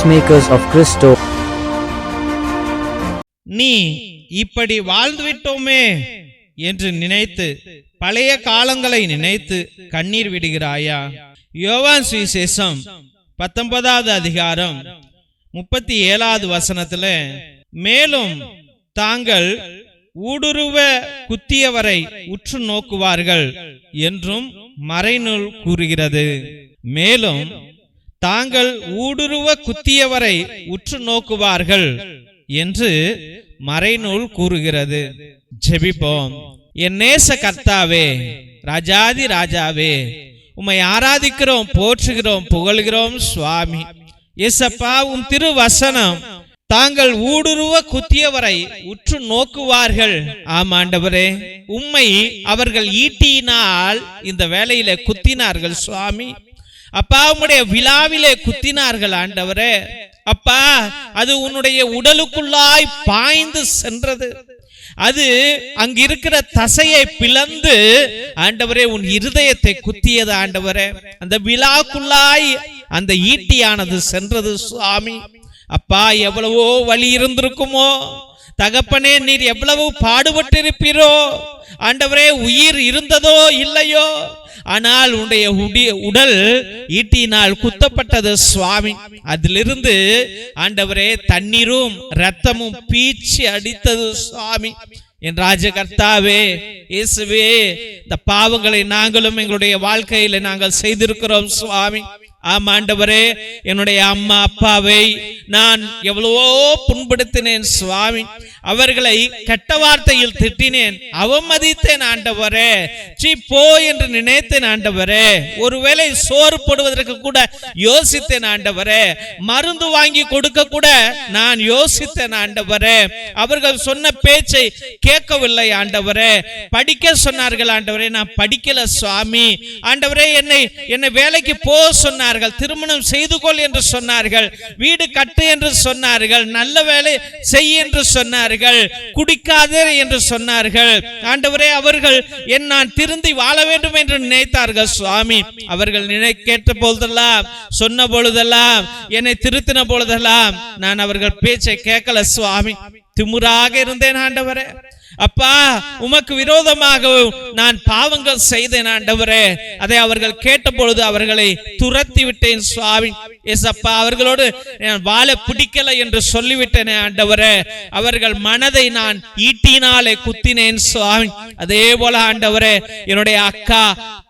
peacemakers of Christo. நீ இப்படி வாழ்ந்துவிட்டோமே என்று நினைத்து பழைய காலங்களை நினைத்து கண்ணீர் விடுகிறாயா யோவான் சுவிசேஷம் பத்தொன்பதாவது அதிகாரம் முப்பத்தி ஏழாவது வசனத்துல மேலும் தாங்கள் ஊடுருவ குத்தியவரை உற்று நோக்குவார்கள் என்றும் மறைநூல் கூறுகிறது மேலும் தாங்கள் ஊடுருவ குத்தியவரை உற்று நோக்குவார்கள் என்று மறைநூல் கூறுகிறது. ஜெபிப்போம். என் நேச கர்த்தாவே ராஜாதி ராஜாவே உம்மை ஆராதிக்கிறோம் போற்றுகிறோம் புகழ்கிறோம் சுவாமி. எசப்பா உம் திருவசனம் தாங்கள் ஊடுருவ குத்தியவரை உற்று நோக்குவார்கள். ஆமாண்டவரே உம்மை அவர்கள் ஈட்டியினால் இந்த வேலையில குத்தினார்கள் சுவாமி. அப்பா உம்முடைய விழாவிலே குத்தினார்கள் ஆண்டவரே. அப்பா அது உன்னுடைய உடலுக்குள்ளாய் பாய்ந்து சென்றது. அது அங்கிருக்கிற தசையை பிளந்து ஆண்டவரே உன் இருதயத்தை குத்தியது ஆண்டவரே. அந்த விழாக்குள்ளாய் அந்த ஈட்டியானது சென்றது சுவாமி. அப்பா எவ்வளவோ வழி இருந்திருக்குமோ. தகப்பனே நீர் எவ்வளவு பாடுபட்டிருப்பீரோ. ஆண்டவரே உயிர் இருந்ததோ இல்லையோ. ஆனால் உன்னுடைய உடல் ஈட்டினால் குத்தப்பட்டது சுவாமி. அதிலிருந்து ஆண்டவரே தண்ணீரும் ரத்தமும் பீச்சி அடித்தது சுவாமி. என் ராஜகர்த்தாவே இயேசுவே இந்த பாவங்களை நாங்களும் எங்களுடைய வாழ்க்கையில நாங்கள் செய்திருக்கிறோம் சுவாமி. ஆமாண்டவரே என்னுடைய அம்மா அப்பாவை நான் எவ்வளவோ புண்படுத்தினேன் சுவாமி. அவர்களை கெட்ட வார்த்தையில் திட்டினேன். அவமதித்தேன் ஆண்டவரே. சீ போ என்று நினைத்தேன் ஆண்டவரே. ஒருவேளை சோறு போடுவதற்கு கூட யோசித்தேன் ஆண்டவரே. மருந்து வாங்கி கொடுக்க கூட நான் யோசித்தேன் ஆண்டவரே. அவர்கள் சொன்ன பேச்சை கேட்கவில்லை ஆண்டவரே. படிக்க சொன்னார்கள் ஆண்டவரே. நான் படிக்கல சுவாமி. ஆண்டவரே என்னை என்னை வேலைக்கு போ சொன்னார்கள் திருமணம் செய்து கொள் என்று சொன்னார்கள் வீடு கட்டு என்று சொன்னார்கள் நல்ல வேலை செய் என்று சொன்னார்கள் குடிக்காதே என்று சொன்னார்கள். ஆண்டவரே அவர்கள் என் நான் திருந்தி வாழ வேண்டும் என்று நினைத்தார்கள் சுவாமி. அவர்கள் நினை கேட்ட பொழுதெல்லாம் சொன்ன பொழுதெல்லாம் என்னை திருத்தின பொழுதெல்லாம் நான் அவர்கள் பேச்சை கேட்கல சுவாமி. திமுறாக இருந்தேன் ஆண்டவரே. அப்பா உமக்கு விரோதமாக நான் பாவங்கள் செய்தேன் ஆண்டவரே. அதை அவர்கள் கேட்டபொழுது அவர்களை துரத்தி விட்டேன் சுவாமி. எஸ் அப்பா அவர்களோடு நான் வாழ பிடிக்கல என்று சொல்லிவிட்டேனே ஆண்டவரே. அவர்கள் மனதை நான் ஈட்டினாலே குத்தினேன் சுவாமி. அதே போல ஆண்டவரே என்னுடைய அக்கா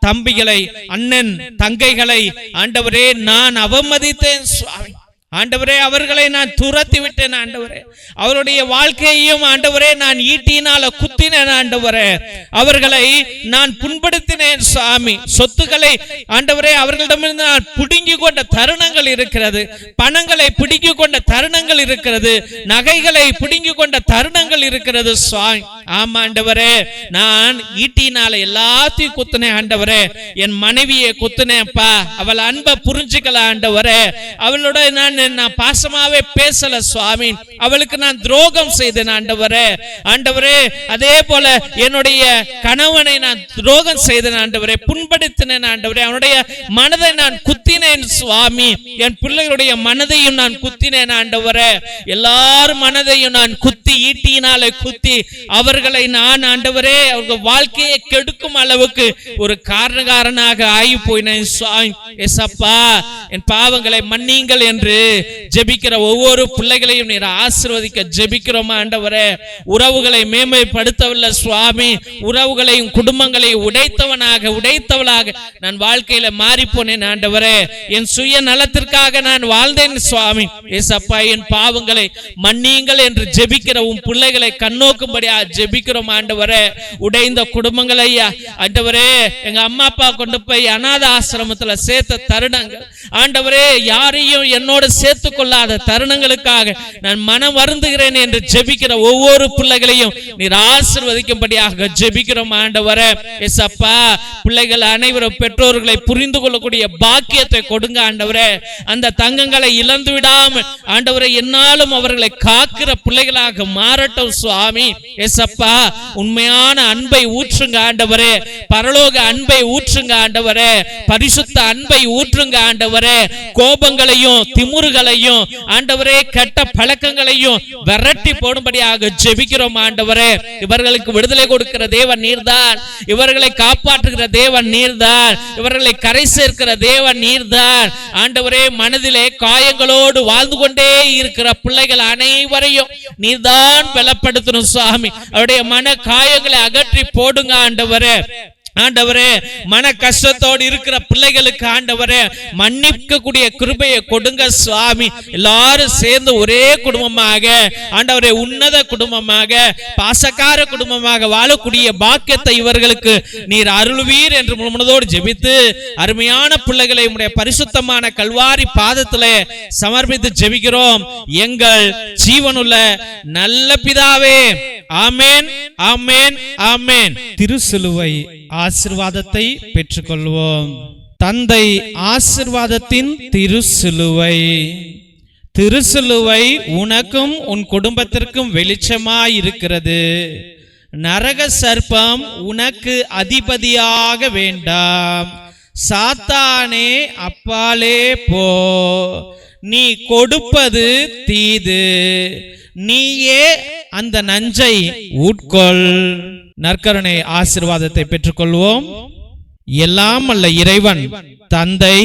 தம்பிகளை அண்ணன் தங்கைகளை ஆண்டவரே நான் அவமதித்தேன் சுவாமி. ஆண்டவரே அவர்களை நான் துரத்தி விட்டேன் ஆண்டவரே. அவருடைய வாழ்க்கையையும் ஆண்டவரே நான் ஈட்டினால குத்தினேன் ஆண்டவரே. அவர்களை நான் புண்படுத்தினேன் சாமி. சொத்துக்களை ஆண்டவரே அவர்களிடமிருந்து நான் பிடுங்கி கொண்ட தருணங்கள் இருக்கிறது. பணங்களை பிடுங்கி கொண்ட தருணங்கள் இருக்கிறது. நகைகளை பிடுங்கி கொண்ட தருணங்கள் இருக்கிறது சுவாமி ஆமா ஆண்டவரே நான் ஈட்டினால எல்லாத்தையும் குத்துனேன் ஆண்டவரே. என் மனைவியை குத்துனேன்ப்பா. அவள் அன்பை புரிஞ்சுக்கல ஆண்டவரே. அவளோட நான் என்ன நான் பாசமாவே பேசல சுவாமி. அவளுக்கு நான் துரோகம் செய்தேன் ஆண்டவரே. ஆண்டவரே அதே போல என்னுடைய கணவனை நான் துரோகம் செய்தேன் ஆண்டவரே. புண்படுத்தினேன் ஆண்டவரே. அவனுடைய மனதை நான் குத்தினேன் சுவாமி. என் பிள்ளைகளுடைய மனதையும் நான் குத்தினேன் ஆண்டவரே. எல்லார் மனதையும் நான் குத்தி ஈட்டியினாலே குத்தி அவர்களை நான் ஆண்டவரே அவர்கள் வாழ்க்கையை கெடுக்கும் அளவுக்கு ஒரு காரணக்காரனாக ஆகி போயினேன் சுவாமி. என் பாவங்களை மன்னிங்கள் என்று ஜெபிக்கிற ஒவ்வொரு பிள்ளைகளையும் நீர் ஆசிர்வதிக்க ஜெபிக்கிறோமா ஆண்டவரே? உறவுகளை மேன்மைப்படுத்தவில்லை சுவாமி. உறவுகளையும் குடும்பங்களையும் உடைத்தவனாக உடைத்தவளாக நான் வாழ்க்கையில மாறி போனேன் ஆண்டவரே. என் சுய நலத்திற்காக நான் வாழ்ந்தேன் சுவாமி. ஏசப்பா என் பாவங்களை மன்னியுங்கள் என்று ஜெபிக்கிற உன் பிள்ளைகளை கண்ணோக்கும்படியா ஜெபிக்கிறோம் ஆண்டவரே. உடைந்த குடும்பங்கள் ஐயா ஆண்டவரே. எங்க அம்மா அப்பா கொண்டு போய் அநாத ஆசிரமத்துல சேர்த்த தருணங்கள் ஆண்டவரே யாரையும் என்னோட சேர்த்து கொள்ளாத தருணங்களுக்காக நான் மனம் வருந்துகிறேன் என்று ஜெபிக்கிற ஒவ்வொரு பிள்ளைகளையும் நீர் ஆசிர்வதிக்கும்படியாக ஜெபிக்கிறோம் ஆண்டவரே. எஸ்அப்பா பிள்ளைகள் அனைவரும் பெற்றோர்களை புரிந்து கொள்ளக்கூடிய பாக்கியத்தை கொடுங்க ஆண்டவரே. அந்த தங்கங்களை இழந்து விடாமல் ஆண்டவரை என்னாலும் அவர்களை காக்கிற பிள்ளைகளாக மாறட்டும் சுவாமி. எஸ்அப்பா உண்மையான அன்பை ஊற்றுங்க ஆண்டவரே. பரலோக அன்பை ஊற்றுங்க ஆண்டவரே. பரிசுத்த அன்பை ஊற்றுங்க ஆண்டவரே. கோபங்களையும் திமுரு குருடுகளையும் ஆண்டவரே கெட்ட பழக்கங்களையும் விரட்டி போடும்படியாக ஜெபிக்கிறோம் ஆண்டவரே. இவர்களுக்கு விடுதலை கொடுக்கிற தேவன் நீர்தான். இவர்களை காப்பாற்றுகிற தேவன் நீர்தான். இவர்களை கரை சேர்க்கிற தேவன் நீர்தான். ஆண்டவரே மனதிலே காயங்களோடு வாழ்ந்து கொண்டே இருக்கிற பிள்ளைகள் அனைவரையும் நீர்தான் பலப்படுத்தணும் சுவாமி. அவருடைய மன காயங்களை அகற்றி போடுங்க ஆண்டவரே. ஆண்டவரே மன கஷ்டத்தோடு இருக்கிற பிள்ளைகளுக்கு ஆண்டவரே மன்னிக்கக்கூடிய கிருபையை கொடுங்க சுவாமி. எல்லாரும் சேர்ந்து ஒரே குடும்பமாக ஆண்டவரே உன்னத குடும்பமாக பாசக்கார குடும்பமாக வாழக்கூடிய பாக்கியத்தை இவர்களுக்கு நீர் அருள்வீர் என்று முழுமனதோடு ஜெபித்து அருமையான பிள்ளைகளை உடைய பரிசுத்தமான கல்வாரி பாதத்திலே சமர்ப்பித்து ஜெபிக்கிறோம். எங்கள் ஜீவனுள்ள நல்ல பிதாவே ஆமேன் ஆமேன் ஆமேன். திருசிலுவை ஆசிர்வாதத்தை பெற்றுக்கொள்வோம். தந்தை ஆசிர்வாதத்தின் திருசிலுவை. திருசிலுவை உனக்கும் உன் குடும்பத்திற்கும் வெளிச்சமாயிருக்கிறது. நரக சர்ப்பம் உனக்கு அதிபதியாக வேண்டாம். சாத்தானே அப்பாலே போ. நீ கொடுப்பது தீது. நீயே அந்த நஞ்சை உட்கொள். நற்கருணை ஆசிர்வாதத்தை பெற்றுக்கொள்வோம். எல்லாம் அல்ல இறைவன் தந்தை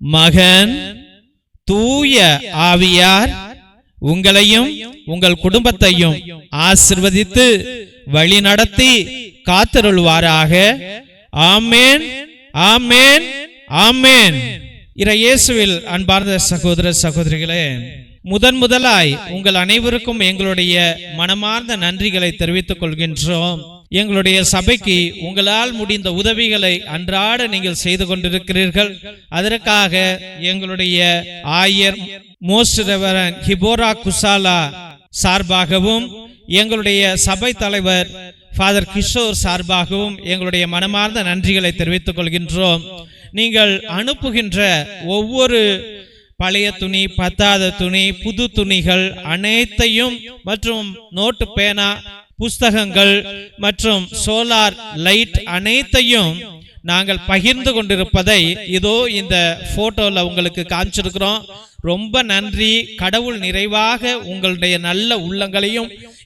மகன் தூய ஆவியார் உங்களையும் உங்கள் குடும்பத்தையும் ஆசிர்வதித்து வழி நடத்தி காத்தருள்வாராக. ஆமேன் ஆமேன் ஆமேன். இறையேசுவில் அன்பார்ந்த சகோதர சகோதரிகளே முதன் முதலாய் உங்கள் அனைவருக்கும் எங்களுடைய மனமார்ந்த நன்றிகளை தெரிவித்துக் கொள்கின்றோம். எங்களுடைய சபைக்கு உங்களால் முடிந்த உதவிகளை அன்றாட நீங்கள் செய்து கொண்டிருக்கிறீர்கள். அதற்காக எங்களுடைய ஆயர் மோஸ்ட் ரெவரன் ஹிபோரா குசாலா சார்பாகவும் எங்களுடைய சபை தலைவர் ஃபாதர் கிஷோர் சார்பாகவும் எங்களுடைய மனமார்ந்த நன்றிகளை தெரிவித்துக் கொள்கின்றோம். நீங்கள் அனுப்புகின்ற ஒவ்வொரு பழைய துணி பத்தாத துணி புது துணிகள் அனைத்தையும் மற்றும் நோட்டு பேனா புஸ்தகங்கள் மற்றும் சோலார் லைட் அனைத்தையும் நாங்கள் பகிர்ந்து கொண்டிருப்பதை இதோ இந்த போட்டோல உங்களுக்கு காமிச்சிருக்கிறோம். ரொம்ப நன்றி. கடவுள் நிறைவாக உங்களுடைய நல்ல உள்ளங்களையும்